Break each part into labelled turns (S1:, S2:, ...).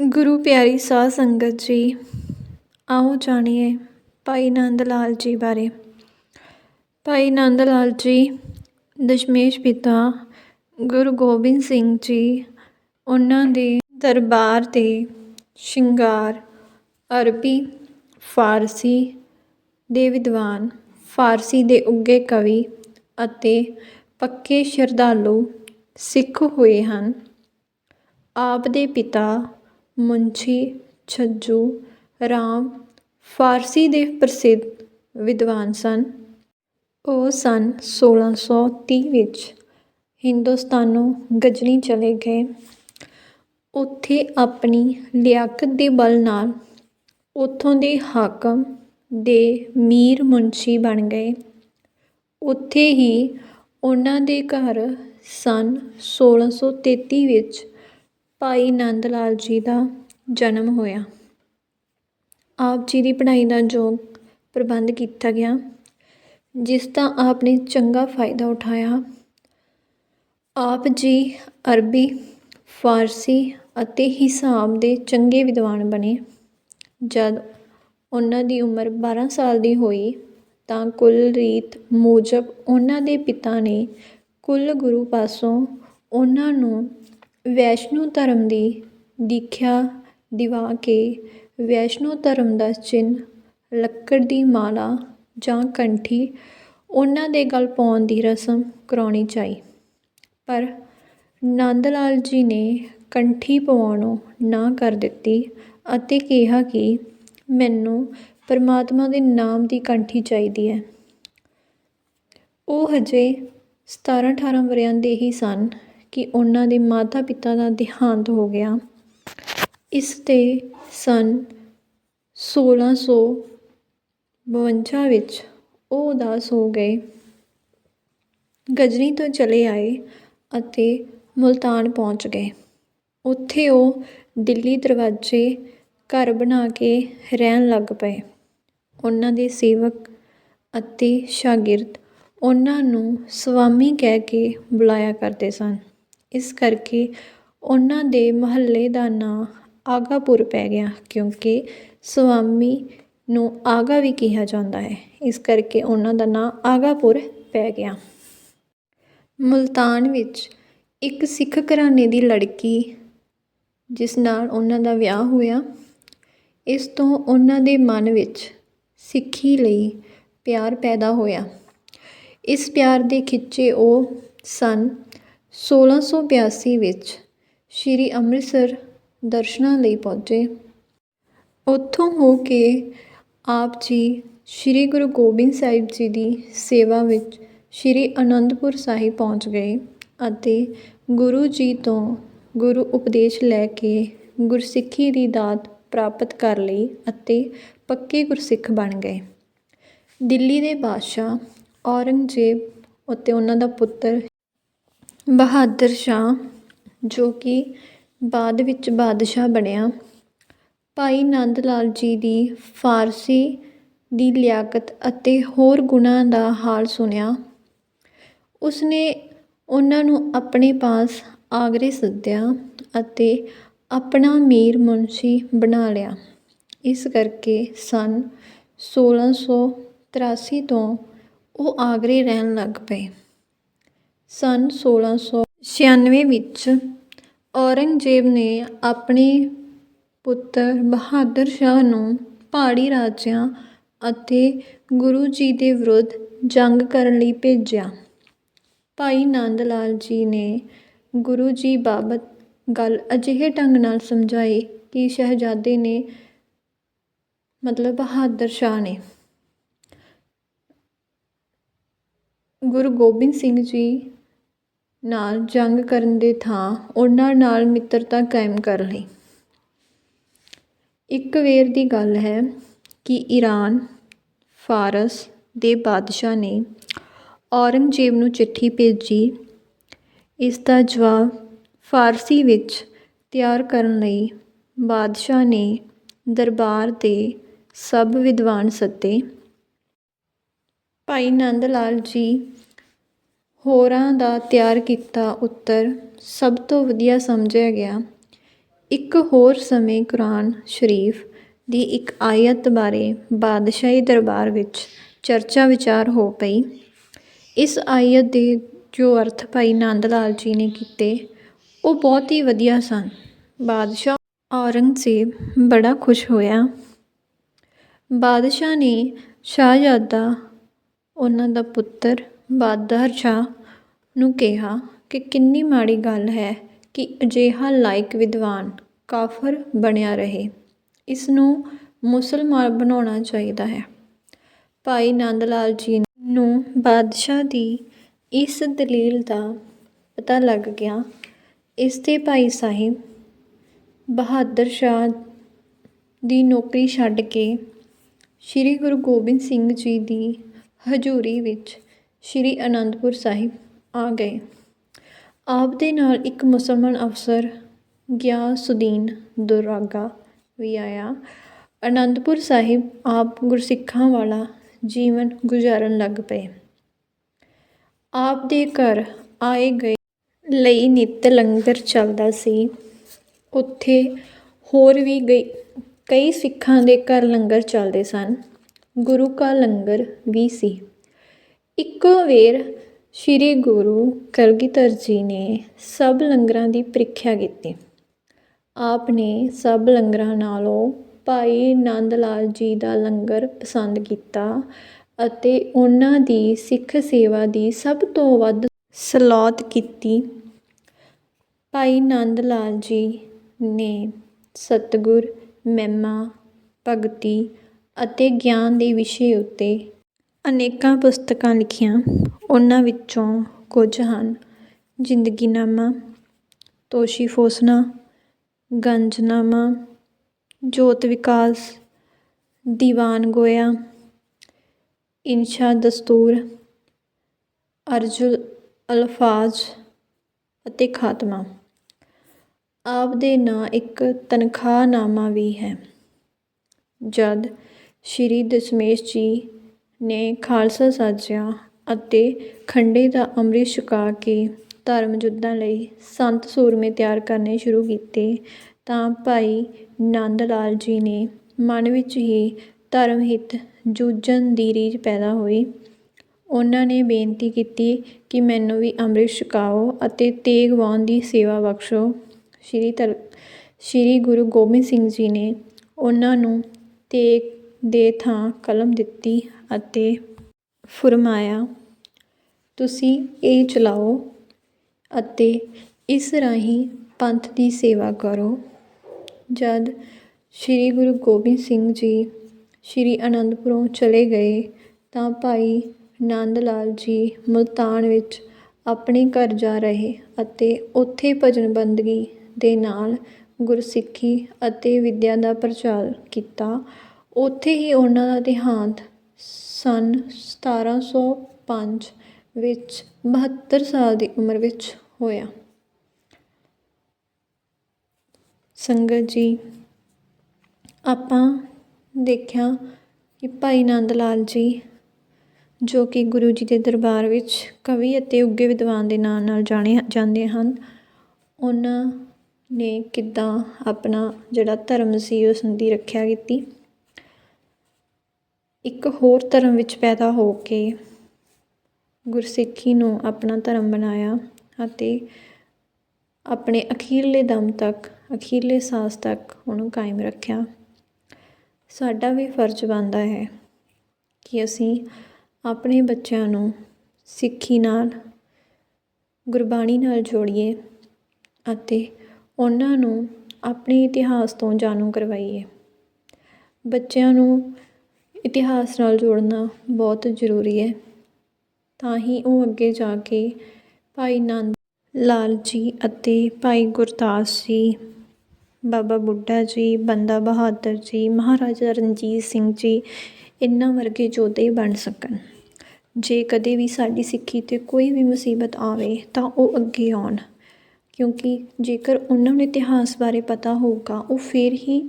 S1: ਗੁਰੂ ਪਿਆਰੀ ਸਾਧ ਸੰਗਤ ਜੀ, ਆਓ ਜਾਣੀਏ ਭਾਈ ਨੰਦ ਲਾਲ ਜੀ ਬਾਰੇ। ਭਾਈ ਨੰਦ ਲਾਲ ਜੀ, ਦਸ਼ਮੇਸ਼ ਪਿਤਾ ਗੁਰੂ ਗੋਬਿੰਦ ਸਿੰਘ ਜੀ, ਉਹਨਾਂ ਦੇ ਦਰਬਾਰ 'ਤੇ ਸ਼ਿੰਗਾਰ, ਅਰਬੀ, ਫਾਰਸੀ ਦੇ ਵਿਦਵਾਨ, ਫਾਰਸੀ ਦੇ ਉੱਘੇ ਕਵੀ ਅਤੇ ਪੱਕੇ ਸ਼ਰਧਾਲੂ ਸਿੱਖ ਹੋਏ ਹਨ। ਆਪ ਦੇ ਪਿਤਾ ਮੁਨਸ਼ੀ ਛੱਜੂ, ਰਾਮ ਫਾਰਸੀ ਦੇ ਪ੍ਰਸਿੱਧ ਵਿਦਵਾਨ ਸਨ। ਉਹ ਸੰਨ 1630 ਵਿੱਚ ਹਿੰਦੁਸਤਾਨੋਂ ਗਜ਼ਨੀ ਚਲੇ ਗਏ। ਉੱਥੇ ਆਪਣੀ ਲਿਆਕਤ ਦੇ ਬਲ ਨਾਲ ਉੱਥੋਂ ਦੇ ਹਾਕਮ ਦੇ ਮੀਰ ਮੁਨਸ਼ੀ ਬਣ ਗਏ। ਉੱਥੇ ਹੀ ਉਹਨਾਂ ਦੇ ਘਰ ਸੰਨ 1633 ਵਿੱਚ ਭਾਈ ਨੰਦ ਲਾਲ ਜੀ ਦਾ ਜਨਮ ਹੋਇਆ। ਆਪ ਜੀ ਦੀ ਪੜ੍ਹਾਈ ਦਾ ਯੋਗ ਪ੍ਰਬੰਧ ਕੀਤਾ ਗਿਆ, ਜਿਸ ਦਾ ਆਪ ਨੇ ਚੰਗਾ ਫਾਇਦਾ ਉਠਾਇਆ। ਆਪ ਜੀ ਅਰਬੀ, ਫਾਰਸੀ ਅਤੇ ਹਿਸਾਬ ਦੇ ਚੰਗੇ ਵਿਦਵਾਨ ਬਣੇ। ਜਦ ਉਹਨਾਂ ਦੀ ਉਮਰ 12 ਸਾਲ ਦੀ ਹੋਈ, ਤਾਂ ਕੁੱਲ ਰੀਤ ਮੂਜਬ ਉਹਨਾਂ ਦੇ ਪਿਤਾ ਨੇ ਕੁੱਲ ਗੁਰੂ ਪਾਸੋਂ ਉਹਨਾਂ ਨੂੰ ਵੈਸ਼ਨੋ ਧਰਮ ਦੀ ਦੀਖਿਆ ਦਿਵਾ ਕੇ ਵੈਸ਼ਨੋ ਧਰਮ ਦਾ ਚਿੰਨ੍ਹ, ਲੱਕੜ ਦੀ ਮਾਲਾ ਜਾਂ ਕੰਠੀ, ਉਹਨਾਂ ਦੇ ਗਲ ਪਾਉਣ ਦੀ ਰਸਮ ਕਰਾਉਣੀ ਚਾਹੀ। ਪਰ ਨੰਦ ਲਾਲ ਜੀ ਨੇ ਕੰਠੀ ਪਵਾਉਣੋਂ ਨਾ ਕਰ ਦਿੱਤੀ ਅਤੇ ਕਿਹਾ ਕਿ ਮੈਨੂੰ ਪਰਮਾਤਮਾ ਦੇ ਨਾਮ ਦੀ ਕੰਠੀ ਚਾਹੀਦੀ ਹੈ। ਉਹ ਹਜੇ 17 18 ਵਰ੍ਹਿਆਂ ਦੇ ਹੀ ਸਨ। ਕਿ ਉਹਨਾਂ ਦੇ ਮਾਤਾ ਪਿਤਾ ਦਾ ਦੇਹਾਂਤ ਹੋ ਗਿਆ। ਇਸ 'ਤੇ ਸੰਨ 1652 ਵਿੱਚ ਉਹ ਉਦਾਸ ਹੋ ਗਏ। ਗਜ਼ਨੀ ਤੋਂ ਚਲੇ ਆਏ ਅਤੇ ਮੁਲਤਾਨ ਪਹੁੰਚ ਗਏ। ਉੱਥੇ ਉਹ ਦਿੱਲੀ ਦਰਵਾਜ਼ੇ ਘਰ ਬਣਾ ਕੇ ਰਹਿਣ ਲੱਗ ਪਏ। ਉਹਨਾਂ ਦੇ ਸੇਵਕ ਅਤੇ ਸ਼ਾਗਿਰਦ ਉਹਨਾਂ ਨੂੰ ਸਵਾਮੀ ਕਹਿ ਕੇ ਬੁਲਾਇਆ ਕਰਦੇ ਸਨ। ਇਸ ਕਰਕੇ ਉਹਨਾਂ ਦੇ ਮੁਹੱਲੇ ਦਾ ਨਾਂ ਆਗਾਪੁਰ ਪੈ ਗਿਆ, ਕਿਉਂਕਿ ਸੁਆਮੀ ਨੂੰ ਆਗਾ ਵੀ ਕਿਹਾ ਜਾਂਦਾ ਹੈ। ਇਸ ਕਰਕੇ ਉਹਨਾਂ ਦਾ ਨਾਂ ਆਗਾਪੁਰ ਪੈ ਗਿਆ। ਮੁਲਤਾਨ ਵਿੱਚ ਇੱਕ ਸਿੱਖ ਘਰਾਣੇ ਦੀ ਲੜਕੀ, ਜਿਸ ਨਾਲ ਉਹਨਾਂ ਦਾ ਵਿਆਹ ਹੋਇਆ, ਇਸ ਤੋਂ ਉਹਨਾਂ ਦੇ ਮਨ ਵਿੱਚ ਸਿੱਖੀ ਲਈ ਪਿਆਰ ਪੈਦਾ ਹੋਇਆ। ਇਸ ਪਿਆਰ ਦੇ ਖਿੱਚੇ ਉਹ ਸਨ 1682 ਵਿੱਚ ਸ਼੍ਰੀ ਅੰਮ੍ਰਿਤਸਰ ਦਰਸ਼ਨਾਂ ਲਈ ਪਹੁੰਚੇ। ਉੱਥੋਂ ਹੋ ਕੇ ਆਪ ਜੀ ਸ਼੍ਰੀ ਗੁਰੂ ਗੋਬਿੰਦ ਸਾਹਿਬ ਜੀ ਦੀ ਸੇਵਾ ਵਿੱਚ ਸ਼੍ਰੀ ਅਨੰਦਪੁਰ ਸਾਹਿਬ ਪਹੁੰਚ ਗਏ ਅਤੇ ਗੁਰੂ ਜੀ ਤੋਂ ਗੁਰੂ ਉਪਦੇਸ਼ ਲੈ ਕੇ ਗੁਰਸਿੱਖੀ ਦੀ ਦਾਤ ਪ੍ਰਾਪਤ ਕਰ ਲਈ ਅਤੇ ਪੱਕੇ ਗੁਰਸਿੱਖ ਬਣ ਗਏ। ਦਿੱਲੀ ਦੇ ਬਾਦਸ਼ਾਹ ਔਰੰਗਜ਼ੇਬ ਅਤੇ ਉਹਨਾਂ ਦਾ ਪੁੱਤਰ ਬਹਾਦਰ ਸ਼ਾਹ, ਜੋ ਕਿ ਬਾਅਦ ਵਿੱਚ ਬਾਦਸ਼ਾਹ ਬਣਿਆ। ਭਾਈ ਨੰਦ ਲਾਲ ਜੀ ਦੀ ਫਾਰਸੀ ਦੀ ਲਿਆਕਤ ਅਤੇ ਹੋਰ ਗੁਣਾਂ ਦਾ ਹਾਲ ਸੁਣਿਆ। ਉਸਨੇ ਉਹਨਾਂ ਨੂੰ ਆਪਣੇ ਪਾਸ ਆਗਰੇ ਸੱਦਿਆ ਅਤੇ ਆਪਣਾ ਮੀਰ ਮੁਨਸ਼ੀ ਬਣਾ ਲਿਆ। ਇਸ ਕਰਕੇ ਸੰਨ 1683 ਤੋਂ ਉਹ ਆਗਰੇ ਰਹਿਣ ਲੱਗ ਪਏ। ਸੰਨ 1696 ਵਿੱਚ ਔਰੰਗਜ਼ੇਬ ਨੇ ਆਪਣੇ ਪੁੱਤਰ ਬਹਾਦਰ ਸ਼ਾਹ ਨੂੰ ਪਹਾੜੀ ਰਾਜਿਆਂ ਅਤੇ ਗੁਰੂ ਜੀ ਦੇ ਵਿਰੁੱਧ ਜੰਗ ਕਰਨ ਲਈ ਭੇਜਿਆ। ਭਾਈ ਨੰਦ ਲਾਲ ਜੀ ਨੇ ਗੁਰੂ ਜੀ ਬਾਬਤ ਗੱਲ ਅਜਿਹੇ ਢੰਗ ਨਾਲ ਸਮਝਾਈ ਕਿ ਸ਼ਹਿਜ਼ਾਦੇ ਨੇ ਮਤਲਬ ਬਹਾਦਰ ਸ਼ਾਹ ਨੇ। ਗੁਰੂ ਗੋਬਿੰਦ ਸਿੰਘ ਜੀ ਨਾਲ ਜੰਗ ਕਰਨ ਦੇ ਥਾਂ ਉਹਨਾਂ ਨਾਲ ਮਿੱਤਰਤਾ ਕਾਇਮ ਕਰ ਲਈ। ਇੱਕ ਵੇਰ ਦੀ ਗੱਲ ਹੈ ਕਿ ਈਰਾਨ ਫਾਰਸ ਦੇ ਬਾਦਸ਼ਾਹ ਨੇ ਔਰੰਗਜ਼ੇਬ ਨੂੰ ਚਿੱਠੀ ਭੇਜੀ। ਇਸ ਦਾ ਜਵਾਬ ਫਾਰਸੀ ਵਿੱਚ ਤਿਆਰ ਕਰਨ ਲਈ ਬਾਦਸ਼ਾਹ ਨੇ ਦਰਬਾਰ ਦੇ ਸਭ ਵਿਦਵਾਨ ਸੱਦੇ। ਭਾਈ ਨੰਦ ਲਾਲ ਜੀ ਹੋਰਾਂ ਦਾ ਤਿਆਰ ਕੀਤਾ ਉੱਤਰ ਸਭ ਤੋਂ ਵਧੀਆ ਸਮਝਿਆ ਗਿਆ। ਇੱਕ ਹੋਰ ਸਮੇਂ ਕੁਰਾਨ ਸ਼ਰੀਫ ਦੀ ਇੱਕ ਆਇਤ ਬਾਰੇ ਬਾਦਸ਼ਾਹੀ ਦਰਬਾਰ ਵਿੱਚ ਚਰਚਾ ਵਿਚਾਰ ਹੋ ਪਈ। ਇਸ ਆਇਤ ਦੇ ਜੋ ਅਰਥ ਭਾਈ ਨੰਦ ਲਾਲ ਜੀ ਨੇ ਕੀਤੇ, ਉਹ ਬਹੁਤ ਹੀ ਵਧੀਆ ਸਨ। ਬਾਦਸ਼ਾਹ ਔਰੰਗਜ਼ੇਬ ਬੜਾ ਖੁਸ਼ ਹੋਇਆ। ਬਾਦਸ਼ਾਹ ਨੇ ਸ਼ਾਹਜ਼ਾਦਾ, ਉਹਨਾਂ ਦਾ ਪੁੱਤਰ ਬਾਦਰ ਸ਼ਾਹ ਨੂੰ ਕਿਹਾ ਕਿ ਕਿੰਨੀ ਮਾੜੀ ਗੱਲ ਹੈ ਕਿ ਅਜਿਹਾ ਲਾਇਕ ਵਿਦਵਾਨ ਕਾਫਰ ਬਣਿਆ ਰਹੇ। ਇਸ ਨੂੰ ਮੁਸਲਮਾਨ ਬਣਾਉਣਾ ਚਾਹੀਦਾ ਹੈ। ਭਾਈ ਨੰਦ ਲਾਲ ਜੀ ਨੂੰ ਬਾਦਸ਼ਾਹ ਦੀ ਇਸ ਦਲੀਲ ਦਾ ਪਤਾ ਲੱਗ ਗਿਆ। ਇਸ ਤੇ ਭਾਈ ਸਾਹਿਬ ਬਹਾਦਰ ਸ਼ਾਹ ਦੀ ਨੌਕਰੀ ਛੱਡ ਕੇ ਸ੍ਰੀ ਗੁਰੂ ਗੋਬਿੰਦ ਸਿੰਘ ਜੀ ਦੀ ਹਜ਼ੂਰੀ ਵਿੱਚ ਸ੍ਰੀ ਅਨੰਦਪੁਰ ਸਾਹਿਬ ਆ ਗਏ। ਆਪ ਦੇ ਨਾਲ ਇੱਕ ਮੁਸਲਮਾਨ ਅਫਸਰ ਗਿਆਸੁਦੀਨ ਦੁਰਾਗਾ ਵੀ ਆਇਆ। ਅਨੰਦਪੁਰ ਸਾਹਿਬ ਆਪ ਗੁਰਸਿੱਖਾਂ ਵਾਲਾ ਜੀਵਨ ਗੁਜ਼ਾਰਨ ਲੱਗ ਪਏ। ਆਪ ਦੇ ਘਰ ਆਏ ਗਏ ਲਈ ਨਿੱਤ ਲੰਗਰ ਚੱਲਦਾ ਸੀ। ਉੱਥੇ ਹੋਰ ਵੀ ਗਈ, ਕਈ ਸਿੱਖਾਂ ਦੇ ਘਰ ਲੰਗਰ ਚੱਲਦੇ ਸਨ। ਗੁਰੂ ਕਾ ਲੰਗਰ ਵੀ ਸੀ। ਇੱਕੋ ਵੇਰ ਸ੍ਰੀ ਗੁਰੂ ਕਲਗੀਧਰ ਜੀ ਨੇ ਸਭ ਲੰਗਰਾਂ ਦੀ ਪ੍ਰੀਖਿਆ ਕੀਤੀ। ਆਪ ਨੇ ਸਭ ਲੰਗਰਾਂ ਨਾਲੋਂ ਭਾਈ ਨੰਦ ਲਾਲ ਜੀ ਦਾ ਲੰਗਰ ਪਸੰਦ ਕੀਤਾ ਅਤੇ ਉਹਨਾਂ ਦੀ ਸਿੱਖ ਸੇਵਾ ਦੀ ਸਭ ਤੋਂ ਵੱਧ ਸਲਾਹੁਤ ਕੀਤੀ। ਭਾਈ ਨੰਦ ਲਾਲ ਜੀ ਨੇ ਸਤਿਗੁਰ, ਮਹਿਮਾ, ਭਗਤੀ ਅਤੇ ਗਿਆਨ ਦੇ ਵਿਸ਼ੇ ਉੱਤੇ ਅਨੇਕਾਂ ਪੁਸਤਕਾਂ ਲਿਖੀਆਂ, ਉਹਨਾਂ ਵਿੱਚੋਂ ਕੁਝ ਹਨ। ਜ਼ਿੰਦਗੀਨਾਮਾ ਤੋਸ਼ੀ ਫੋਸਨਾ ਗੰਜਨਾਮਾ, ਜੋਤ ਵਿਕਾਸ, ਦੀਵਾਨ ਗੋਇਆ, ਇਨਸ਼ਾ ਦਸਤੂਰ ਅਰਜੁਲ ਅਲਫਾਜ਼ ਅਤੇ ਖਾਤਮਾ। ਆਪ ਦੇ ਨਾਂ ਇੱਕ ਤਨਖਾਹਨਾਮਾ ਵੀ ਹੈ। ਜਦ ਸ਼੍ਰੀ ਦਸ਼ਮੇਸ਼ ਜੀ ਨੇ ਖਾਲਸਾ ਸਾਜਿਆ ਅਤੇ ਖੰਡੇ ਦਾ ਅੰਮ੍ਰਿਤ ਛਕਾ ਕੇ ਧਰਮ ਯੁੱਧਾਂ ਲਈ ਸੰਤ ਸੂਰਮੇ ਤਿਆਰ ਕਰਨੇ ਸ਼ੁਰੂ ਕੀਤੇ, ਤਾਂ ਭਾਈ ਨੰਦ ਲਾਲ ਜੀ ਨੇ ਮਨ ਵਿੱਚ ਹੀ ਧਰਮ ਹਿੱਤ ਜੂਝਣ ਦੀ ਰੀਝ ਪੈਦਾ ਹੋਈ। ਉਹਨਾਂ ਨੇ ਬੇਨਤੀ ਕੀਤੀ ਕਿ ਮੈਨੂੰ ਵੀ ਅੰਮ੍ਰਿਤ ਛਕਾਓ ਅਤੇ ਤੇਗ ਵਾਉਣ ਦੀ ਸੇਵਾ ਬਖਸ਼ੋ। ਸ਼੍ਰੀ ਧਰ ਸ਼੍ਰੀ ਗੁਰੂ ਗੋਬਿੰਦ ਸਿੰਘ ਜੀ ਨੇ ਉਹਨਾਂ ਨੂੰ ਤੇਗ ਦੇ ਥਾਂ ਕਲਮ ਦਿੱਤੀ ਅਤੇ ਫੁਰਮਾਇਆ, ਤੁਸੀਂ ਇਹ ਚਲਾਓ ਅਤੇ ਇਸ ਰਾਹੀਂ ਪੰਥ ਦੀ ਸੇਵਾ ਕਰੋ। ਜਦ ਸ਼੍ਰੀ ਗੁਰੂ ਗੋਬਿੰਦ ਸਿੰਘ ਜੀ ਸ਼੍ਰੀ ਅਨੰਦਪੁਰੋਂ ਚਲੇ ਗਏ, ਤਾਂ ਭਾਈ ਨੰਦ ਲਾਲ ਜੀ ਮੁਲਤਾਨ ਵਿੱਚ ਆਪਣੇ ਘਰ ਜਾ ਰਹੇ ਅਤੇ ਉੱਥੇ ਭਜਨ ਬੰਦਗੀ ਦੇ ਨਾਲ ਗੁਰਸਿੱਖੀ ਅਤੇ ਵਿੱਦਿਆ ਦਾ ਪ੍ਰਚਾਰ ਕੀਤਾ। ਉੱਥੇ ਹੀ ਉਹਨਾਂ ਦਾ ਦੇਹਾਂਤ ਸੰਨ ਸਤਾਰ੍ਹਾਂ ਸੌ ਪੰਜ ਵਿੱਚ ਬਹੱਤਰ ਸਾਲ ਦੀ ਉਮਰ ਵਿੱਚ ਹੋਇਆ। ਸੰਗਤ ਜੀ, ਆਪਾਂ ਦੇਖਿਆ ਕਿ ਭਾਈ ਨੰਦ ਲਾਲ ਜੀ, ਜੋ ਕਿ ਗੁਰੂ ਜੀ ਦੇ ਦਰਬਾਰ ਵਿੱਚ ਕਵੀ ਅਤੇ ਉੱਗੇ ਵਿਦਵਾਨ ਦੇ ਨਾਂ ਨਾਲ ਜਾਣੇ ਜਾਂਦੇ ਹਨ, ਉਹਨਾਂ ਨੇ ਕਿੱਦਾਂ ਆਪਣਾ ਜਿਹੜਾ ਧਰਮ ਸੀ, ਉਸ ਦੀ ਰੱਖਿਆ ਕੀਤੀ। ਇੱਕ ਹੋਰ ਧਰਮ ਵਿੱਚ ਪੈਦਾ ਹੋ ਕੇ ਗੁਰਸਿੱਖੀ ਨੂੰ ਆਪਣਾ ਧਰਮ ਬਣਾਇਆ ਅਤੇ ਆਪਣੇ ਅਖੀਰਲੇ ਦਮ ਤੱਕ, ਅਖੀਰਲੇ ਸਾਹ ਤੱਕ ਉਹਨੂੰ ਕਾਇਮ ਰੱਖਿਆ। ਸਾਡਾ ਵੀ ਫਰਜ਼ ਬਣਦਾ ਹੈ ਕਿ ਅਸੀਂ ਆਪਣੇ ਬੱਚਿਆਂ ਨੂੰ ਸਿੱਖੀ ਨਾਲ, ਗੁਰਬਾਣੀ ਨਾਲ ਜੋੜੀਏ ਅਤੇ ਉਹਨਾਂ ਨੂੰ ਆਪਣੇ ਇਤਿਹਾਸ ਤੋਂ ਜਾਣੂ ਕਰਵਾਈਏ। ਬੱਚਿਆਂ ਨੂੰ ਇਤਿਹਾਸ ਨਾਲ ਜੋੜਨਾ ਬਹੁਤ ਜ਼ਰੂਰੀ ਹੈ। ਤਾਂ ਹੀ ਉਹ ਅੱਗੇ ਜਾ ਕੇ ਭਾਈ ਨੰਦ ਲਾਲ ਜੀ ਅਤੇ ਭਾਈ ਗੁਰਦਾਸ ਜੀ, ਬਾਬਾ ਬੁੱਢਾ ਜੀ, ਬੰਦਾ ਬਹਾਦਰ ਜੀ, ਮਹਾਰਾਜਾ ਰਣਜੀਤ ਸਿੰਘ ਜੀ ਇਹਨਾਂ ਵਰਗੇ ਯੋਧੇ ਬਣ ਸਕਣ। ਜੇ ਕਦੇ ਵੀ ਸਾਡੀ ਸਿੱਖੀ 'ਤੇ ਕੋਈ ਵੀ ਮੁਸੀਬਤ ਆਵੇ ਤਾਂ ਉਹ ਅੱਗੇ ਆਉਣ। ਕਿਉਂਕਿ ਜੇਕਰ ਉਹਨਾਂ ਨੂੰ ਇਤਿਹਾਸ ਬਾਰੇ ਪਤਾ ਹੋਊਗਾ, ਉਹ ਫਿਰ ਹੀ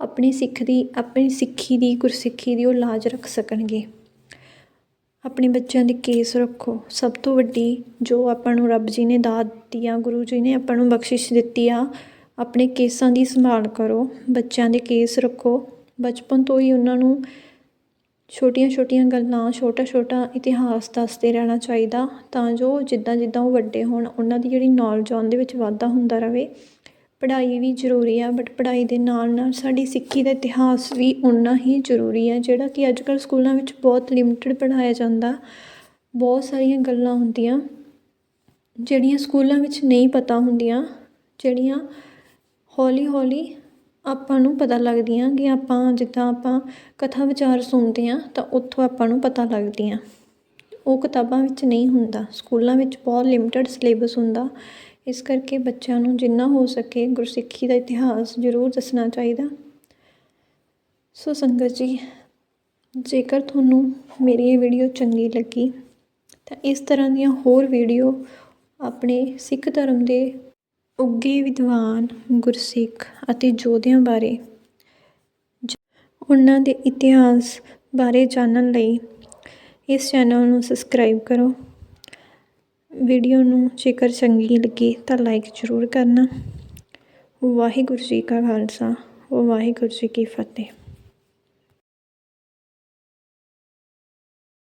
S1: ਆਪਣੀ ਸਿੱਖ ਦੀ, ਆਪਣੀ ਸਿੱਖੀ ਦੀ, ਗੁਰਸਿੱਖੀ ਦੀ ਉਹ ਲਾਜ ਰੱਖ ਸਕਣਗੇ। ਆਪਣੇ ਬੱਚਿਆਂ ਦੇ ਕੇਸ ਰੱਖੋ। ਸਭ ਤੋਂ ਵੱਡੀ ਜੋ ਆਪਾਂ ਨੂੰ ਰੱਬ ਜੀ ਨੇ ਦਾਤ ਦਿੱਤੀ ਆ, ਗੁਰੂ ਜੀ ਨੇ ਆਪਾਂ ਨੂੰ ਬਖਸ਼ਿਸ਼ ਦਿੱਤੀ ਆ, ਆਪਣੇ ਕੇਸਾਂ ਦੀ ਸੰਭਾਲ ਕਰੋ। ਬੱਚਿਆਂ ਦੇ ਕੇਸ ਰੱਖੋ। ਬਚਪਨ ਤੋਂ ਹੀ ਉਹਨਾਂ ਨੂੰ ਛੋਟੀਆਂ ਛੋਟੀਆਂ ਗੱਲਾਂ, ਛੋਟਾ ਛੋਟਾ ਇਤਿਹਾਸ ਦੱਸਦੇ ਰਹਿਣਾ ਚਾਹੀਦਾ ਤਾਂ ਜੋ ਜਿੱਦਾਂ ਜਿੱਦਾਂ ਉਹ ਵੱਡੇ ਹੋਣ, ਉਹਨਾਂ ਦੀ ਜਿਹੜੀ ਨੌਲੇਜ ਆ, ਉਹਦੇ ਵਿੱਚ ਵਾਧਾ ਹੁੰਦਾ ਰਹੇ। ਪੜ੍ਹਾਈ ਵੀ ਜ਼ਰੂਰੀ ਆ ਬਟ ਪੜ੍ਹਾਈ ਦੇ ਨਾਲ ਨਾਲ ਸਾਡੀ ਸਿੱਖੀ ਦਾ ਇਤਿਹਾਸ ਵੀ ਓਨਾ ਹੀ ਜ਼ਰੂਰੀ ਹੈ ਜਿਹੜਾ ਕਿ ਅੱਜ ਕੱਲ੍ਹ ਸਕੂਲਾਂ ਵਿੱਚ ਬਹੁਤ ਲਿਮਟਿਡ ਪੜ੍ਹਾਇਆ ਜਾਂਦਾ। ਬਹੁਤ ਸਾਰੀਆਂ ਗੱਲਾਂ ਹੁੰਦੀਆਂ, ਜਿਹੜੀਆਂ ਸਕੂਲਾਂ ਵਿੱਚ ਨਹੀਂ ਪਤਾ ਹੁੰਦੀਆਂ, ਜਿਹੜੀਆਂ ਹੌਲੀ ਹੌਲੀ ਆਪਾਂ ਨੂੰ ਪਤਾ ਲੱਗਦੀਆਂ ਕਿ ਆਪਾਂ ਜਿੱਦਾਂ ਆਪਾਂ ਕਥਾ ਵਿਚਾਰ ਸੁਣਦੇ ਹਾਂ ਤਾਂ ਉੱਥੋਂ ਆਪਾਂ ਨੂੰ ਪਤਾ ਲੱਗਦੀਆਂ। ਉਹ ਕਿਤਾਬਾਂ ਵਿੱਚ ਨਹੀਂ ਹੁੰਦਾ, ਸਕੂਲਾਂ ਵਿੱਚ ਬਹੁਤ ਲਿਮਟਿਡ ਸਿਲੇਬਸ ਹੁੰਦਾ। ਇਸ ਕਰਕੇ ਬੱਚਿਆਂ ਨੂੰ ਜਿੰਨਾ ਹੋ ਸਕੇ ਗੁਰਸਿੱਖੀ ਦਾ ਇਤਿਹਾਸ ਜ਼ਰੂਰ ਦੱਸਣਾ ਚਾਹੀਦਾ। ਸੋ ਸੰਗਤ ਜੀ, ਜੇਕਰ ਤੁਹਾਨੂੰ ਮੇਰੀ ਇਹ ਵੀਡੀਓ ਚੰਗੀ ਲੱਗੀ, ਤਾਂ ਇਸ ਤਰ੍ਹਾਂ ਦੀਆਂ ਹੋਰ ਵੀਡੀਓ ਆਪਣੇ ਸਿੱਖ ਧਰਮ ਦੇ ਉੱਗੇ ਵਿਦਵਾਨ, ਗੁਰਸਿੱਖ ਅਤੇ ਯੋਧਿਆਂ ਬਾਰੇ ਜ- ਉਹਨਾਂ ਦੇ ਇਤਿਹਾਸ ਬਾਰੇ ਜਾਣਨ ਲਈ ਇਸ ਚੈਨਲ ਨੂੰ ਸਬਸਕ੍ਰਾਈਬ ਕਰੋ। ਵੀਡੀਓ ਨੂੰ ਜੇਕਰ ਚੰਗੀ ਲੱਗੀ ਤਾਂ ਲਾਈਕ ਜ਼ਰੂਰ ਕਰਨਾ। ਵਾਹਿਗੁਰੂ ਜੀ ਕਾ ਖਾਲਸਾ, ਵਾਹਿਗੁਰੂ ਜੀ ਕੀ ਫਤਿਹ।